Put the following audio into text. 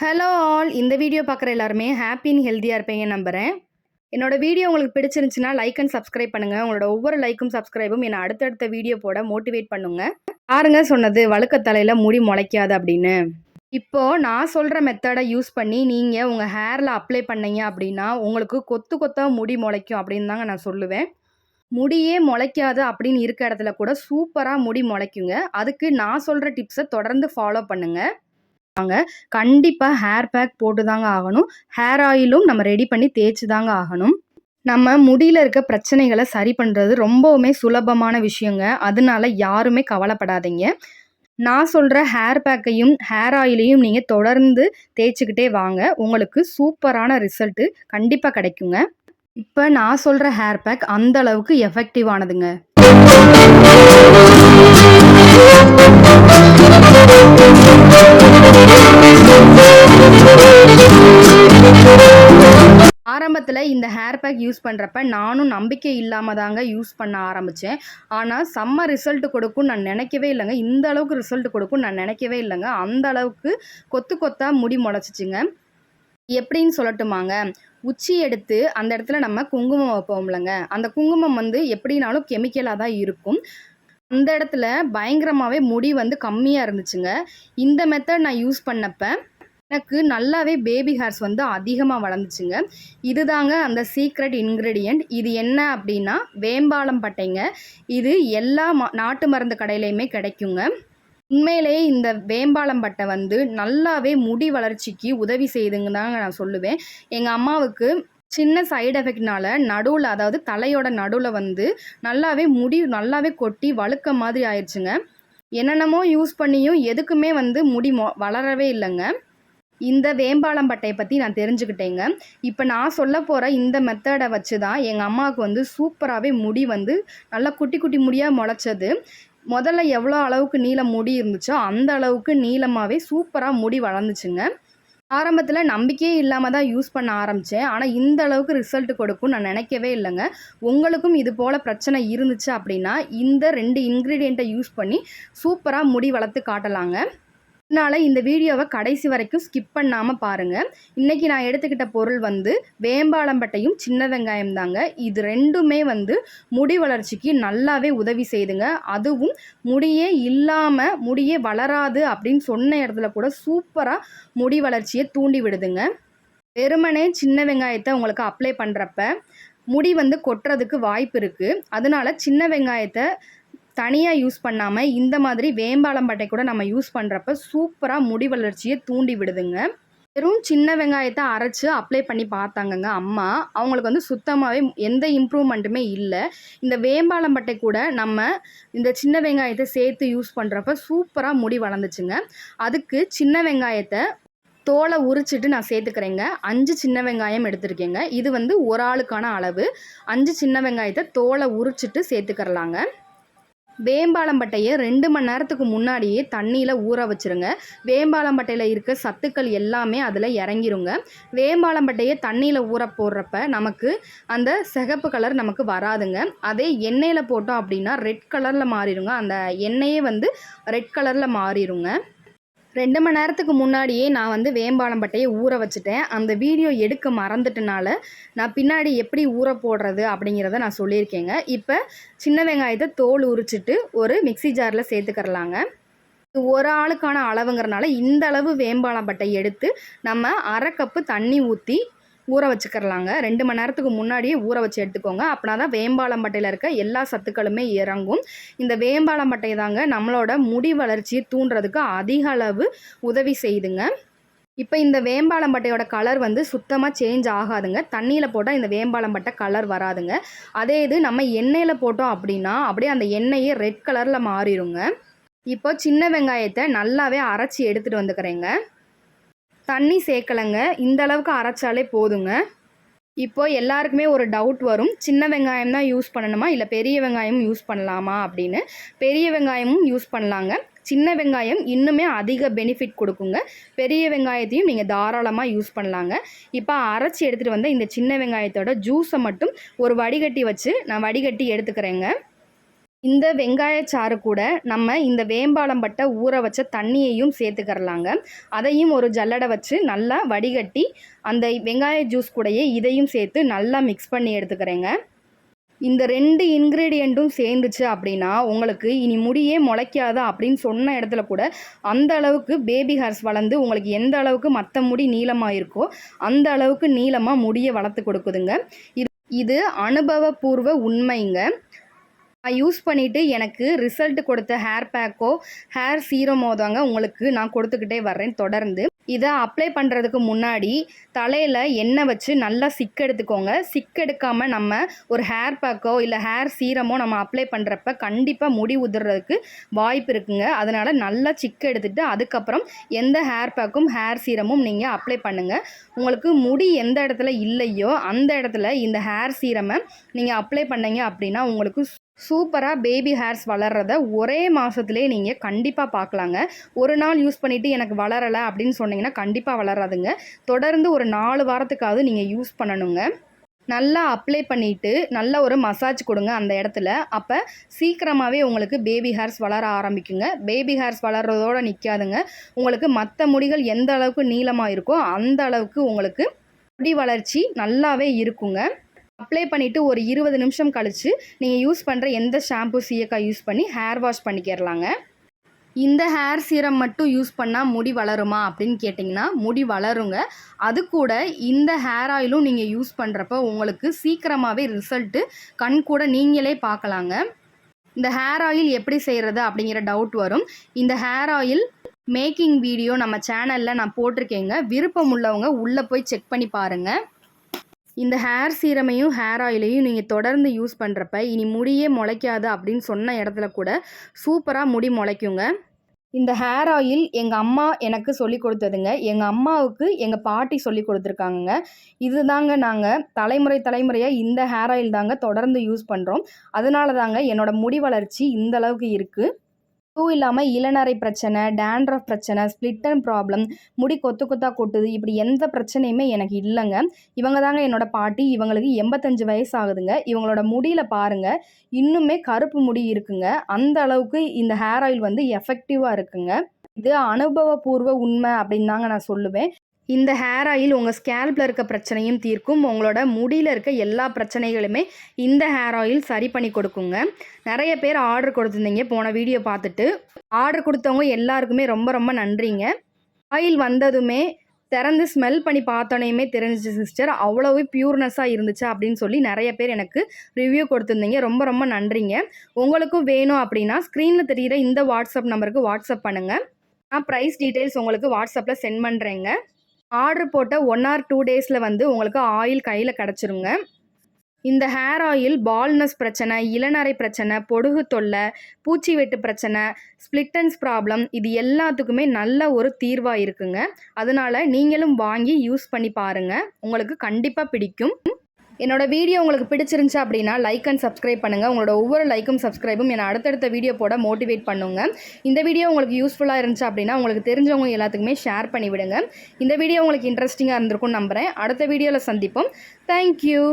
Hello all இந்த video பார்க்குற எல்லாருமே ஹாப்பி அண்ட் ஹெல்த்தியாக இருப்பீங்க நம்புகிறேன் என்னோட வீடியோ உங்களுக்கு பிடிச்சிருந்துச்சுன்னா லைக் அண்ட் சப்ஸ்கிரைப் பண்ணுங்கள் உங்களோட ஒவ்வொரு லைக்கும் சப்ஸ்கிரைபும் என்னை அடுத்தடுத்த வீடியோ போட மோட்டிவேட் பண்ணுங்க. யாருங்க சொன்னது வழுக்க தலையில் முடி முளைக்காது அப்படின்னு. இப்போது நான் சொல்கிற மெத்தடை யூஸ் பண்ணி நீங்கள் உங்கள் ஹேரில் அப்ளை பண்ணீங்க அப்படின்னா உங்களுக்கு கொத்து கொத்தாக முடி முளைக்கும் அப்படின்னு தாங்க நான் சொல்லுவேன். முடியே முளைக்காது அப்படின்னு இருக்க இடத்துல கூட சூப்பராக முடி முளைக்குங்க. அதுக்கு நான் சொல்கிற டிப்ஸை தொடர்ந்து ஃபாலோ பண்ணுங்கள் வாங்க கண்டிப்பாக ஹேர் பேக் போட்டு தாங்க ஆகணும். ஹேர் ஆயிலும் நம்ம ரெடி பண்ணி தேய்ச்சி தாங்க ஆகணும். நம்ம முடியில் இருக்க பிரச்சனைகளை சரி பண்ணுறது ரொம்பவுமே சுலபமான விஷயங்க. அதனால யாருமே கவலைப்படாதீங்க. நான் சொல்கிற ஹேர் பேக்கையும் ஹேர் ஆயிலையும் நீங்கள் தொடர்ந்து தேய்ச்சிக்கிட்டே வாங்க. உங்களுக்கு சூப்பரான ரிசல்ட்டு கண்டிப்பாக கிடைக்குங்க. இப்போ நான் சொல்கிற ஹேர் பேக் அந்த அளவுக்கு எஃபெக்டிவானதுங்க ஆரம்பத்தில் இந்த ஹேர் பேக் யூஸ் பண்ணுறப்ப நானும் நம்பிக்கை இல்லாமல் தாங்க யூஸ் பண்ண ஆரம்பித்தேன் ஆனால் செம்ம ரிசல்ட் கொடுக்கும் நான் நினைக்கவே இல்லைங்க. இந்த அளவுக்கு ரிசல்ட் கொடுக்கும் நான் நினைக்கவே இல்லைங்க. அந்த அளவுக்கு கொத்து கொத்தாக முடி முளைச்சிச்சுங்க. எப்படின்னு சொல்லட்டுமாங்க? உச்சி எடுத்து அந்த இடத்துல நம்ம குங்குமம் வைப்போம்லங்க. அந்த குங்குமம் வந்து எப்படினாலும் கெமிக்கலாக தான் இருக்கும். அந்த இடத்துல பயங்கரமாகவே முடி வந்து கம்மியாக இருந்துச்சுங்க. இந்த மெத்தட் நான் யூஸ் பண்ணப்போ எனக்கு நல்லாவே பேபி ஹேர்ஸ் வந்து அதிகமாக வளர்ந்துச்சுங்க. இதுதாங்க அந்த சீக்ரெட் இன்க்ரீடியண்ட் இது என்ன அப்படின்னா வேம்பாலம் பட்டைங்க. இது எல்லா நாட்டு மருந்து கடையிலையுமே கிடைக்குங்க. உண்மையிலேயே இந்த வேம்பாலம் பட்டை வந்து நல்லாவே முடி வளர்ச்சிக்கு உதவி செய்யுதுங்க தாங்க நான் சொல்லுவேன். எங்கள் அம்மாவுக்கு சின்ன சைடு எஃபெக்ட்னால நடுவில் அதாவது தலையோட நடுவில் வந்து நல்லாவே முடி நல்லாவே கொட்டி வழுக்க மாதிரி ஆயிடுச்சுங்க. என்னென்னமோ யூஸ் பண்ணியும் எதுக்குமே வந்து முடி மொ வளரவே இல்லைங்க. இந்த வேம்பாலம் பட்டையை பற்றி நான் தெரிஞ்சுக்கிட்டேங்க. இப்போ நான் சொல்ல போகிற இந்த மெத்தடை வச்சு தான் எங்கள் அம்மாவுக்கு வந்து சூப்பராகவே முடி வந்து நல்லா குட்டி குட்டி முடியாக முளைச்சது. முதல்ல எவ்வளோ அளவுக்கு நீளம் முடி இருந்துச்சோ அந்த அளவுக்கு நீளமாகவே சூப்பராக முடி வளர்ந்துச்சுங்க. ஆரம்பத்தில் நம்பிக்கையே இல்லாமல் தான் யூஸ் பண்ண ஆரம்பித்தேன் ஆனால் இந்த அளவுக்கு ரிசல்ட் கொடுக்கும் நான் நினைக்கவே இல்லைங்க. உங்களுக்கும் இது போல் பிரச்சனை இருந்துச்சு அப்படின்னா இந்த ரெண்டு இன்க்ரீடியண்ட்டை யூஸ் பண்ணி சூப்பராக முடி வளர்த்து காட்டலாங்க. அதனால் இந்த வீடியோவை கடைசி வரைக்கும் ஸ்கிப் பண்ணாமல் பாருங்கள் இன்றைக்கி நான் எடுத்துக்கிட்ட பொருள் வந்து வேம்பாளம்பட்டையும் சின்ன வெங்காயம் தாங்க. இது ரெண்டுமே வந்து முடி வளர்ச்சிக்கு நல்லாவே உதவி செய்துங்க. அதுவும் முடியே இல்லாமல் முடியே வளராது அப்படின்னு சொன்ன இடத்துல கூட சூப்பராக முடி வளர்ச்சியை தூண்டி விடுதுங்க. வெறுமனே சின்ன வெங்காயத்தை உங்களுக்கு அப்ளை பண்ணுறப்ப முடி வந்து கொட்டுறதுக்கு வாய்ப்பு இருக்குது அதனால சின்ன வெங்காயத்தை தனியாக யூஸ் பண்ணாமல் இந்த மாதிரி வேம்பாலம்பட்டை கூட நம்ம யூஸ் பண்ணுறப்ப சூப்பராக முடி வளர்ச்சியை தூண்டி விடுதுங்க. வெறும் சின்ன வெங்காயத்தை அரைச்சி அப்ளை பண்ணி பார்த்தாங்கங்க அம்மா. அவங்களுக்கு வந்து சுத்தமாகவே எந்த இம்ப்ரூவ்மெண்ட்டுமே இல்லை. இந்த வேம்பாலம்பட்டை கூட நம்ம இந்த சின்ன வெங்காயத்தை சேர்த்து யூஸ் பண்ணுறப்ப சூப்பராக முடி வளர்ந்துச்சுங்க. அதுக்கு சின்ன வெங்காயத்தை தோலை உரிச்சிட்டு நான் சேர்த்துக்கிறேங்க. அஞ்சு சின்ன வெங்காயம் எடுத்திருக்கேங்க. இது வந்து ஒரு ஆளுக்கான அளவு. அஞ்சு சின்ன வெங்காயத்தை தோலை உரிச்சிட்டு சேர்த்துக்கிறலாங்க. வேம்பாலம்பட்டையை ரெண்டு மணி நேரத்துக்கு முன்னாடியே தண்ணியில் ஊற வச்சுருங்க. வேம்பாலம்பட்டையில் இருக்க சத்துக்கள் எல்லாமே அதில் இறங்கிருங்க. வேம்பாலம்பட்டையை தண்ணியில் ஊற போடுறப்ப நமக்கு அந்த சிகப்பு கலர் நமக்கு வராதுங்க. அதே எண்ணெயில் போட்டோம் அப்படின்னா ரெட் கலரில் மாறிடுங்க. அந்த எண்ணெயே வந்து ரெட் கலரில் மாறிடுங்க. ரெண்டு மணி நேரத்துக்கு முன்னாடியே நான் வந்து வேம்பாலம்பட்டையை ஊற வச்சுட்டேன். அந்த வீடியோ எடுக்க மறந்துட்டனால நான் பின்னாடி எப்படி ஊற போடுறது அப்படிங்கிறத நான் சொல்லியிருக்கேங்க. இப்போ சின்ன வெங்காயத்தை தோல் உரிச்சிட்டு ஒரு மிக்சி ஜாரில் சேர்த்துக்கரலாங்க ஒரு ஆளுக்கான அளவுங்கிறனால இந்த அளவு வேம்பாலம் பட்டை எடுத்து நம்ம அரை கப்பு தண்ணி ஊற்றி ஊற வச்சுக்கிறலாங்க. ரெண்டு மணி நேரத்துக்கு முன்னாடியே ஊற வச்சு எடுத்துக்கோங்க. அப்படின்னா தான் வேம்பாலம்பட்டையில் இருக்க எல்லா சத்துக்களுமே இறங்கும். இந்த வேம்பாலம்பட்டை தாங்க நம்மளோட முடி வளர்ச்சியை தூண்டுறதுக்கு அதிக அளவு உதவி செய்யுதுங்க. இப்போ இந்த வேம்பாலம்பட்டையோட கலர் வந்து சுத்தமாக சேஞ்ச் ஆகாதுங்க. தண்ணியில் போட்டால் இந்த வேம்பாலம்பட்டை கலர் வராதுங்க. அதே இது நம்ம எண்ணெயில் போட்டோம் அப்படின்னா அப்படியே அந்த எண்ணெயே ரெட் கலரில் மாறிடுங்க இப்போ சின்ன வெங்காயத்தை நல்லாவே அரைச்சி எடுத்துகிட்டு வந்துக்கிறேங்க. தண்ணி சேர்க்கலைங்க இந்த அளவுக்கு அரைச்சாலே போதுங்க. இப்போ எல்லாருக்குமே ஒரு டவுட் வரும். சின்ன வெங்காயம் தான் யூஸ் பண்ணணுமா? இல்லை பெரிய வெங்காயம் யூஸ் பண்ணலாமா? அப்படின்னு. பெரிய வெங்காயமும் யூஸ் பண்ணலாங்க. சின்ன வெங்காயம் இன்னுமே அதிக பெனிஃபிட் கொடுக்குங்க. பெரிய வெங்காயத்தையும் நீங்கள் தாராளமாக யூஸ் பண்ணலாங்க. இப்போ அரைச்சி எடுத்துகிட்டு வந்த இந்த சின்ன வெங்காயத்தோட ஜூஸை மட்டும் ஒரு வடிகட்டி வச்சு நான் வடிகட்டி எடுத்துக்கிறேங்க. இந்த வெங்காயச்சாறு கூட நம்ம இந்த வேம்பாலம்பட்டை ஊற வச்ச தண்ணியையும் சேர்த்துக்கறலாங்க அதையும் ஒரு ஜல்லடை வச்சு நல்லா வடிகட்டி அந்த வெங்காய ஜூஸ் கூடயே இதையும் சேர்த்து நல்லா மிக்ஸ் பண்ணி எடுத்துக்கிறேங்க. இந்த ரெண்டு இன்க்ரீடியண்ட்டும் சேர்ந்துச்சு அப்படின்னா உங்களுக்கு இனி முடியே முளைக்காதா அப்படின்னு சொன்ன இடத்துல கூட அந்த அளவுக்கு பேபி ஹேர்ஸ் வளர்ந்து உங்களுக்கு எந்த அளவுக்கு மற்ற முடி நீளமாக இருக்கோ அந்த அளவுக்கு நீளமாக முடியை வளர்த்து கொடுக்குதுங்க. இது இது அனுபவபூர்வ உண்மைங்க. நான் யூஸ் பண்ணிவிட்டு எனக்கு ரிசல்ட் கொடுத்த ஹேர் பேக்கோ ஹேர் சீரமோ தாங்க உங்களுக்கு நான் கொடுத்துக்கிட்டே வர்றேன் தொடர்ந்து. இதை அப்ளை பண்ணுறதுக்கு முன்னாடி தலையில் எண்ணெய் வச்சு நல்லா சிக்கெடுத்துக்கோங்க சிக்கெடுக்காமல் நம்ம ஒரு ஹேர் பேக்கோ இல்லை ஹேர் சீரமோ நம்ம அப்ளை பண்ணுறப்ப கண்டிப்பாக முடி உதிர்றதுக்கு வாய்ப்பு இருக்குங்க. அதனால் நல்லா சிக்கு எடுத்துகிட்டு அதுக்கப்புறம் எந்த ஹேர் பேக்கும் ஹேர் சீரமும் நீங்கள் அப்ளை பண்ணுங்கள் உங்களுக்கு முடி எந்த இடத்துல இல்லையோ அந்த இடத்துல இந்த ஹேர் சீரமை நீங்கள் அப்ளை பண்ணீங்க அப்படின்னா உங்களுக்கு சூப்பராக பேபி ஹேர்ஸ் வளர்கிறத ஒரே மாதத்துலேயே நீங்கள் கண்டிப்பாக பார்க்கலாங்க ஒரு நாள் யூஸ் பண்ணிவிட்டு எனக்கு வளரலை அப்படின்னு சொன்னீங்கன்னா கண்டிப்பாக வளராதுங்க. தொடர்ந்து ஒரு நாலு வாரத்துக்காவது நீங்கள் யூஸ் பண்ணணுங்க. நல்லா அப்ளை பண்ணிவிட்டு நல்ல ஒரு மசாஜ் கொடுங்க அந்த இடத்துல. அப்போ சீக்கிரமாகவே உங்களுக்கு பேபி ஹேர்ஸ் வளர ஆரம்பிக்குங்க. பேபி ஹேர்ஸ் வளர்கிறதோடு நிற்காதுங்க உங்களுக்கு மற்ற முடிகள் எந்த அளவுக்கு நீளமாக இருக்கோ அந்த அளவுக்கு உங்களுக்கு முடி வளர்ச்சி நல்லாவே இருக்குங்க. அப்ளை பண்ணிவிட்டு ஒரு இருபது நிமிஷம் கழித்து நீங்கள் யூஸ் பண்ணுற எந்த ஷாம்பு சீயக்காய் யூஸ் பண்ணி ஹேர் வாஷ் பண்ணிக்கிறலாங்க இந்த ஹேர் சீரம் மட்டும் யூஸ் பண்ணால் முடி வளருமா அப்படின்னு கேட்டிங்கன்னா முடி வளருங்க. அது கூட இந்த ஹேர் ஆயிலும் நீங்கள் யூஸ் பண்ணுறப்ப உங்களுக்கு சீக்கிரமாகவே ரிசல்ட்டு கண் கூட நீங்களே பார்க்கலாங்க. இந்த ஹேர் ஆயில் எப்படி செய்கிறது அப்படிங்கிற டவுட் வரும். இந்த ஹேர் ஆயில் மேக்கிங் வீடியோ நம்ம சேனலில் நான் போட்டிருக்கேங்க. விருப்பம் உள்ளவங்க உள்ளே போய் செக் பண்ணி பாருங்கள் இந்த ஹேர் சீரமையும் ஹேர் ஆயிலையும் நீங்கள் தொடர்ந்து யூஸ் பண்ணுறப்ப இனி முடியே முளைக்காது அப்படின்னு சொன்ன இடத்துல கூட சூப்பராக முடி முளைக்குங்க. இந்த ஹேர் ஆயில் எங்கள் அம்மா எனக்கு சொல்லி கொடுத்ததுங்க. எங்கள் அம்மாவுக்கு எங்கள் பாட்டி சொல்லி கொடுத்துருக்காங்கங்க. இது தாங்க நாங்கள் தலைமுறை தலைமுறையாக இந்த ஹேர் ஆயில் தாங்க தொடர்ந்து யூஸ் பண்ணுறோம் அதனால தாங்க என்னோடய முடி வளர்ச்சி இந்த அளவுக்கு இருக்குது அதுவும் இல்லாமல் இளநரை பிரச்சனை டேண்ட்ரஃப் பிரச்சனை ஸ்பிளிட்டன் ப்ராப்ளம் முடி கொத்து கொத்தா கொட்டுது இப்படி எந்த பிரச்சனையுமே எனக்கு இல்லைங்க. இவங்க தாங்க என்னோட பாட்டி இவங்களுக்கு எண்பத்தஞ்சு வயசு ஆகுதுங்க இவங்களோட முடியில் பாருங்கள் இன்னுமே கருப்பு முடி இருக்குங்க. அந்த அளவுக்கு இந்த ஹேர் ஆயில் வந்து எஃபெக்டிவாக இருக்குங்க. இது அனுபவபூர்வ உண்மை அப்படின்னு தாங்க நான் சொல்லுவேன். இந்த ஹேர் ஆயில் உங்கள் ஸ்கேல்பில் இருக்க பிரச்சனையும் தீர்க்கும். உங்களோட முடியில் இருக்க எல்லா பிரச்சனைகளுமே இந்த ஹேர் ஆயில் சரி பண்ணி கொடுக்குங்க. நிறைய பேர் ஆர்டர் கொடுத்துருந்தீங்க போன வீடியோ பார்த்துட்டு. ஆர்டர் கொடுத்தவங்க எல்லாருக்குமே ரொம்ப ரொம்ப நன்றிங்க. ஆயில் வந்ததுமே திறந்து ஸ்மெல் பண்ணி பார்த்தோனையுமே தெரிஞ்சிச்சு சிஸ்டர் அவ்வளோவே பியூர்னஸாக இருந்துச்சு அப்படின்னு சொல்லி நிறைய பேர் எனக்கு ரிவ்யூ கொடுத்துருந்தீங்க. ரொம்ப ரொம்ப நன்றிங்க. உங்களுக்கும் வேணும் அப்படின்னா ஸ்க்ரீனில் தெரிகிற இந்த வாட்ஸ்அப் நம்பருக்கு வாட்ஸ்அப் பண்ணுங்கள் நான் ப்ரைஸ் டீட்டெயில்ஸ் உங்களுக்கு வாட்ஸ்அப்பில் சென்ட் பண்ணுறேங்க ஆர்டர் போட்ட ஒன் ஆர் டூ டேஸில் வந்து உங்களுக்கு ஆயில் கையில் கிடச்சிருங்க. இந்த ஹேர் ஆயில் பால்னஸ் பிரச்சனை இளநரை பிரச்சனை பொடுகு தொல்லை பூச்சி வெட்டு பிரச்சனை ஸ்ப்ளிட்டன்ஸ் ப்ராப்ளம் இது எல்லாத்துக்குமே நல்ல ஒரு தீர்வாக இருக்குங்க. அதனால் நீங்களும் வாங்கி யூஸ் பண்ணி பாருங்கள் உங்களுக்கு கண்டிப்பாக பிடிக்கும். என்னோட வீடியோ உங்களுக்கு பிடிச்சிருந்துச்சு அப்படின்னா லைக் அண்ட் சப்ஸ்கிரைப் பண்ணுங்கள் உங்களோட ஒவ்வொரு லைக்கும் சப்ஸ்கிரைபும் என்னை அடுத்தடுத்த வீடியோ போட மோட்டிவேட் பண்ணுங்க. இந்த வீடியோ உங்களுக்கு யூஸ்ஃபுல்லாக இருந்துச்சு அப்படின்னா உங்களுக்கு தெரிஞ்சவங்க எல்லாத்துக்குமே ஷேர் பண்ணிவிடுங்க. இந்த வீடியோ உங்களுக்கு இன்ட்ரெஸ்டிங்காக இருந்திருக்கும்னு நம்புகிறேன் அடுத்த வீடியோவில் சந்திப்போம். தேங்க்யூ